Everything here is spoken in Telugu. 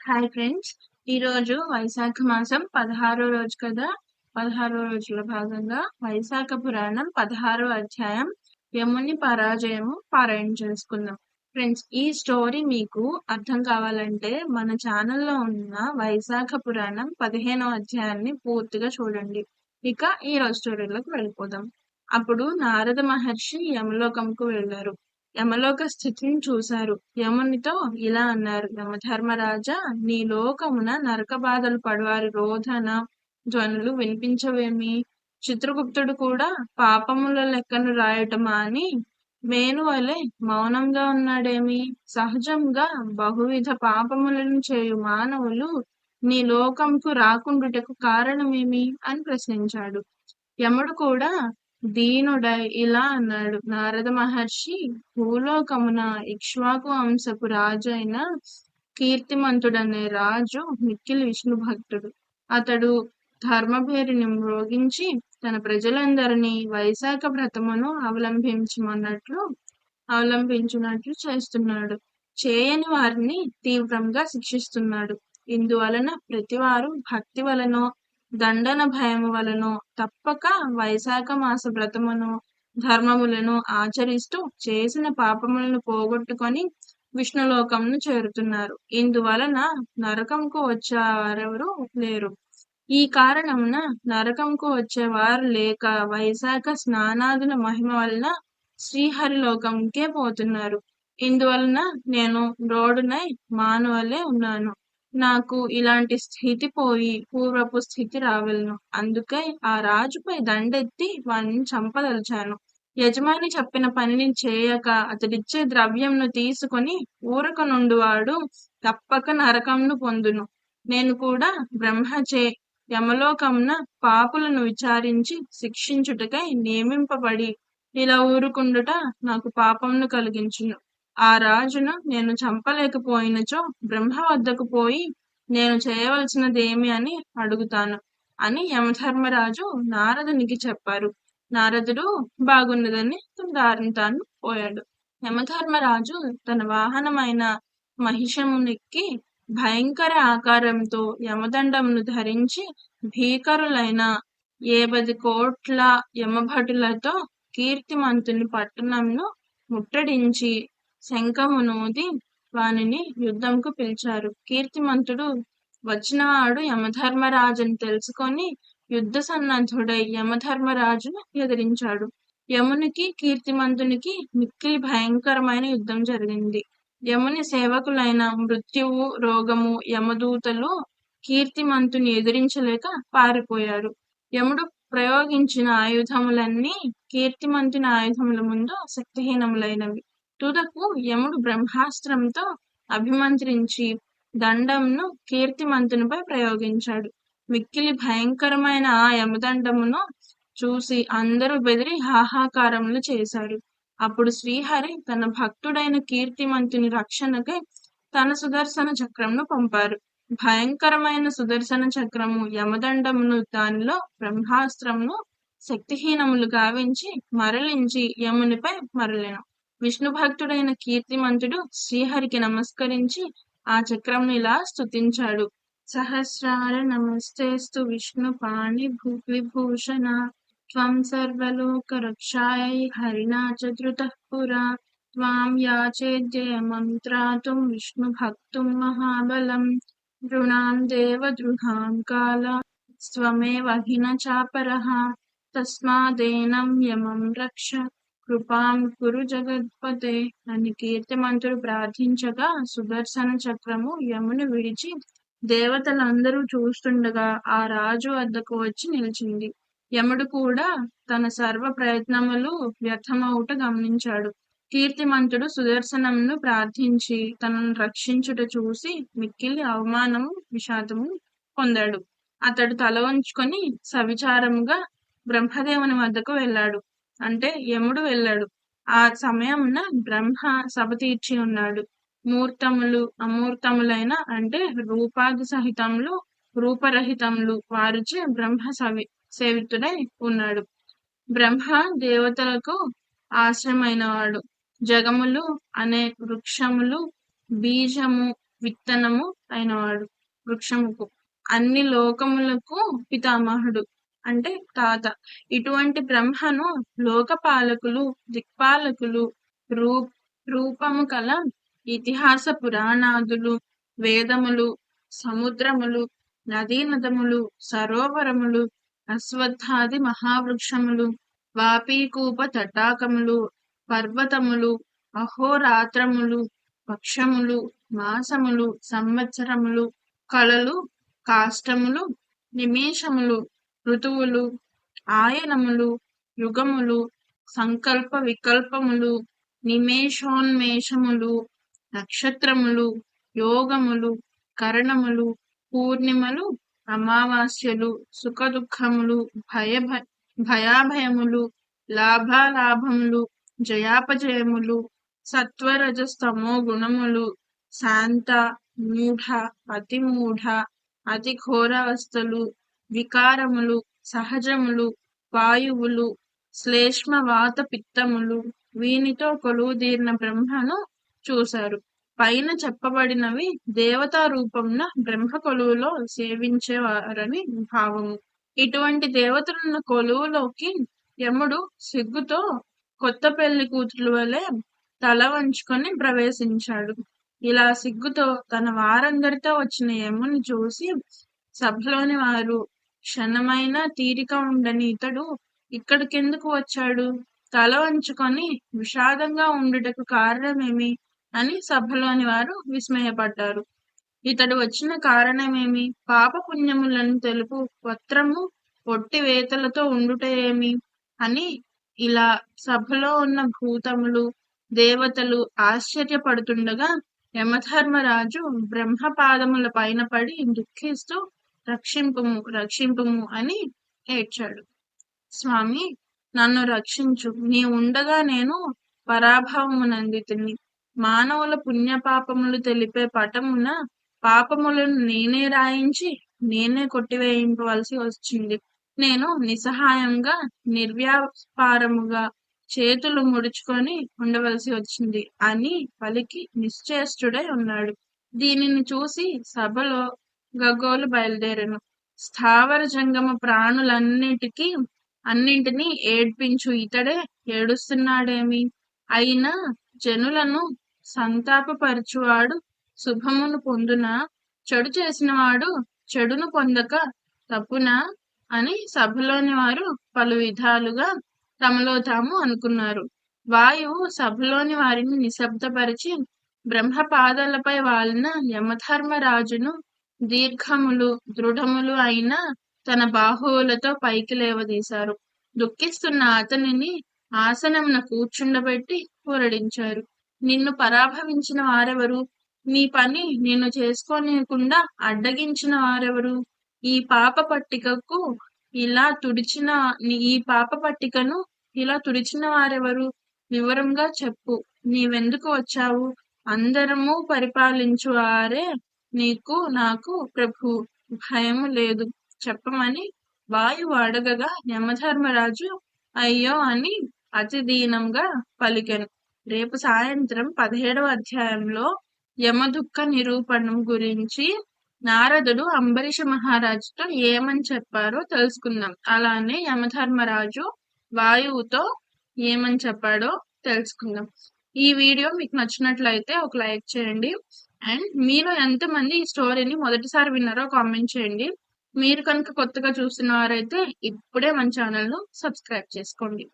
హాయ్ ఫ్రెండ్స్ ఈరోజు వైశాఖ మాసం పదహారో రోజు కదా? పదహారో రోజుల భాగంగా వైశాఖ పురాణం పదహారో అధ్యాయం యముని పరాజయము పారాయణ చేసుకుందాం. ఫ్రెండ్స్ ఈ స్టోరీ మీకు అర్థం కావాలంటే మన ఛానల్లో ఉన్న వైశాఖ పురాణం పదిహేనో అధ్యాయాన్ని పూర్తిగా చూడండి. ఇక ఈ రోజు స్టోరీలోకి వెళ్ళిపోదాం. అప్పుడు నారద మహర్షి యమలోకంకు వెళ్ళారు. యమలోక స్థితిని చూశారు. యమునితో ఇలా అన్నారు యమధర్మరాజా నీ లోకమున నరక బాధలు పడవారి రోధన ధ్వనులు వినిపించవేమి? చిత్రగుప్తుడు కూడా పాపముల లెక్కను రాయటమా అని మేను వలె మౌనంగా ఉన్నాడేమి? సహజంగా బహువిధ పాపములను చేయు మానవులు నీ లోకంకు రాకుండుటకు కారణమేమి? అని ప్రశ్నించాడు. యముడు కూడా దీనుడై ఇలా అన్నాడు. నారద మహర్షి భూలోకమున ఇక్ష్వాకు వంశపు రాజు అయిన కీర్తిమంతుడనే రాజు మిక్కిలి విష్ణు భక్తుడు. అతడు ధర్మభేరిని మ్రోగించి తన ప్రజలందరినీ వైశాఖ వ్రతమును అవలంబించమన్నట్లు అవలంబించినట్లు చేస్తున్నాడు. చేయని వారిని తీవ్రంగా శిక్షిస్తున్నాడు. ఇందువలన ప్రతివారు భక్తి వలనో దండన భయము వలన తప్పక వైశాఖ మాస వ్రతమును ధర్మములను ఆచరిస్తూ చేసిన పాపములను పోగొట్టుకొని విష్ణులోకంను చేరుతున్నారు. ఇందువలన నరకంకు వచ్చేవారెవరు లేరు. ఈ కారణమున నరకంకు వచ్చేవారు లేక వైశాఖ స్నానాదుల మహిమ వలన శ్రీహరిలోకంకే పోతున్నారు. ఇందువలన నేను రోడ్డునై మానవలే ఉన్నాను. నాకు ఇలాంటి స్థితి పోయి పూర్వపు స్థితి రావెలను. అందుకై ఆ రాజుపై దండెత్తి వాణ్ణి చంపదలిచాను. యజమాని చెప్పిన పనిని చేయక అతడిచ్చే ద్రవ్యంను తీసుకొని ఊరక నుండివాడు తప్పక నరకంను పొందును. నేను కూడా బ్రహ్మచే యమలోకమున పాపులను విచారించి శిక్షించుటకై నియమింపబడి ఇలా ఊరుకుండుట నాకు పాపంను కలిగించును. ఆ రాజును నేను చంపలేకపోయినచో బ్రహ్మ వద్దకు పోయి నేను చేయవలసినదేమి అని అడుగుతాను అని యమధర్మరాజు నారదునికి చెప్పారు. నారదుడు బాగున్నదని దారిని తాను పోయాడు. యమధర్మరాజు తన వాహనమైన మహిషమునెక్కి భయంకర ఆకారంతో యమదండమును ధరించి భీకరులైన ఏబది కోట్ల యమభటులతో కీర్తిమంతుని పట్టణంను ముట్టడించి శంఖమునూది వానిని యుద్ధంకు పిలిచారు. కీర్తిమంతుడు వచ్చినవాడు యమధర్మరాజుని తెలుసుకొని యుద్ధ సన్నద్ధుడై యమధర్మరాజును ఎదిరించాడు. యమునికి కీర్తిమంతునికి మిక్కిలి భయంకరమైన యుద్ధం జరిగింది. యముని సేవకులైన మృత్యువు రోగము యమదూతలు కీర్తిమంతుని ఎదిరించలేక పారిపోయారు. యముడు ప్రయోగించిన ఆయుధములన్నీ కీర్తిమంతుని ఆయుధముల ముందు శక్తిహీనములైనవి. తుదకు యముడు బ్రహ్మాస్త్రంతో అభిమంత్రించి దండంను కీర్తిమంతునిపై ప్రయోగించాడు. మిక్కిలి భయంకరమైన ఆ యమదండమును చూసి అందరూ బెదిరి హాహాకారములు చేశారు. అప్పుడు శ్రీహరి తన భక్తుడైన కీర్తిమంతుని రక్షణకై తన సుదర్శన చక్రంను పంపారు. భయంకరమైన సుదర్శన చక్రము యమదండమును దానిలో బ్రహ్మాస్త్రమును శక్తిహీనములు గావించి మరలించి యమునిపై మరలిన విష్ణు భక్తుడైన కీర్తిమంతుడు శ్రీహరికి నమస్కరించి ఆ చక్రంను ఇలా స్తుతించాడు. సహస్రార నమస్తేస్తు విష్ణు పాణి భూవిభూషణ త్వం సర్వలోక రక్షాయై హరిణా చతురుత పురా త్వాం యాచేద్య మంత్రాతుం విష్ణు భక్తుం మహాబలం నృణాం దేవ దృఢాం కాల స్వమే వహిన చాపర తస్మాదేనం యమం రక్ష కృపాం కురు జగత్పతే. అని కీర్తిమంతుడు ప్రార్థించగా సుదర్శన చక్రము యముని విడిచి దేవతలందరూ చూస్తుండగా ఆ రాజు వద్దకు వచ్చి నిలిచింది. యముడు కూడా తన సర్వ ప్రయత్నములు వ్యర్థమవుట గమనించాడు. కీర్తిమంతుడు సుదర్శనంను ప్రార్థించి తనను రక్షించుట చూసి మిక్కిలి అవమానము విషాదము పొందాడు. అతడు తల వంచుకొని సవిచారముగా బ్రహ్మదేవుని వద్దకు వెళ్ళాడు. అంటే యముడు వెళ్ళాడు. ఆ సమయమున బ్రహ్మ సభ తీర్చి ఉన్నాడు. మూర్తములు అమూర్తములైన అంటే రూపాది సహితములు రూపరహితములు వారిచే బ్రహ్మ సవి సేవితుడై ఉన్నాడు. బ్రహ్మ దేవతలకు ఆశ్రమైనవాడు జగములు అనే వృక్షములు బీజము విత్తనము అయినవాడు వృక్షముకు. అన్ని లోకములకు పితామహుడు. అంటే తాత. ఇటువంటి బ్రహ్మను లోకపాలకులు దిక్పాలకులు రూ రూపము కల ఇతిహాస పురాణాదులు వేదములు సముద్రములు నదీ నదములు సరోవరములు అశ్వత్థాది మహావృక్షములు వాపీకూప తటాకములు పర్వతములు అహోరాత్రములు పక్షములు మాసములు సంవత్సరములు కళలు కాష్టములు నిమేషములు ఋతువులు ఆయనములు యుగములు సంకల్ప వికల్పములు నిమేషోన్మేషములు నక్షత్రములు యోగములు కరణములు పూర్ణిమలు అమావాస్యలు సుఖదుఖములు భయ భయాభయములు లాభాలాభములు జయాపజయములు సత్వరజస్తమో గుణములు శాంత మూఢ అతి మూఢ అతి ఘోరావస్థలు వికారములు సహజములు వాయువులు శ్లేష్మ వాత పిత్తములు వీనితో కొలువుదీరిన బ్రహ్మను చూశారు. పైన చెప్పబడినవి దేవతా రూపంన బ్రహ్మ కొలువులో సేవించేవారని భావము. ఇటువంటి దేవతలున్న కొలువులోకి యముడు సిగ్గుతో కొత్త పెళ్ళి కూతురు వలె తల వంచుకొని ప్రవేశించాడు. ఇలా సిగ్గుతో తన వారందరితో వచ్చిన యముని చూసి సభలోని వారు క్షణమైన తీరిక ఉండని ఇతడు ఇక్కడికెందుకు వచ్చాడు? తల వంచుకొని విషాదంగా ఉండుటకు కారణమేమి? అని సభలోని వారు విస్మయపడ్డారు. ఇతడు వచ్చిన కారణమేమి? పాప పుణ్యములను తెలుపు వత్రము పొట్టి వేతలతో ఉండుట ఏమి? అని ఇలా సభలో ఉన్న భూతములు దేవతలు ఆశ్చర్యపడుతుండగా యమధర్మరాజు బ్రహ్మపాదముల పైన పడి దుఃఖిస్తూ రక్షింపము రక్షింపుము అని ఏడ్చాడు. స్వామి నన్ను రక్షించు. నీ ఉండగా నేను పరాభవమునందితిని మానవుల పుణ్యపాపములు తెలిపే పటమున పాపములను నేనే రాయించి నేనే కొట్టివేయింపవలసి వచ్చింది. నేను నిస్సహాయంగా నిర్వ్యాపారముగా చేతులు ముడుచుకొని ఉండవలసి వచ్చింది అని పలికి నిశ్చేష్టుడై ఉన్నాడు. దీనిని చూసి సభలో గగోలు బయలుదేరను. స్థావర జంగమ ప్రాణులన్నిటికీ అన్నింటినీ ఏడ్పించు. ఇతడే ఏడుస్తున్నాడేమి? అయినా జనులను సంతాపపరచువాడు శుభమును పొందున? చెడు చేసినవాడు చెడును పొందక తప్పునా? అని సభలోని వారు పలు విధాలుగా తమలో తాము అనుకున్నారు. వాయువు సభలోని వారిని నిశ్శబ్దపరిచి బ్రహ్మపాదాలపై వాలిన యమధర్మరాజును దీర్ఘములు దృఢములు అయిన తన బాహువులతో పైకి లేవదీశారు. దుఃఖిస్తున్న అతనిని ఆసనమున కూర్చుండబెట్టి ఊరడించారు నిన్ను పరాభవించిన వారెవరు? నీ పని నిన్ను చేసుకోనియకుండా అడ్డగించిన వారెవరు? ఈ పాప పట్టికకు ఇలా తుడిచిన ఈ పాప పట్టికను ఇలా తుడిచిన వారెవరు? వివరంగా చెప్పు. నీవెందుకు వచ్చావు? అందరము పరిపాలించు వారే నీకు నాకు ప్రభు భయము లేదు. చెప్పమని వాయువు అడగగా యమధర్మరాజు అయ్యో అని అతి దీనంగా పలికెను. రేపు సాయంత్రం పదిహేడవ అధ్యాయంలో యమదుక్క నిరూపణం గురించి నారదుడు అంబరీష మహారాజుతో ఏమని చెప్పారో తెలుసుకుందాం. అలానే యమధర్మరాజు వాయువుతో ఏమని చెప్పాడో తెలుసుకుందాం. ఈ వీడియో మీకు నచ్చినట్లయితే ఒక లైక్ చేయండి. అండ్ మీరు ఎంతమంది ఈ స్టోరీని మొదటిసారి విన్నారో కామెంట్ చేయండి. మీరు కనుక కొత్తగా చూస్తున్న వారైతే ఇప్పుడే మన ఛానల్ను సబ్స్క్రైబ్ చేసుకోండి.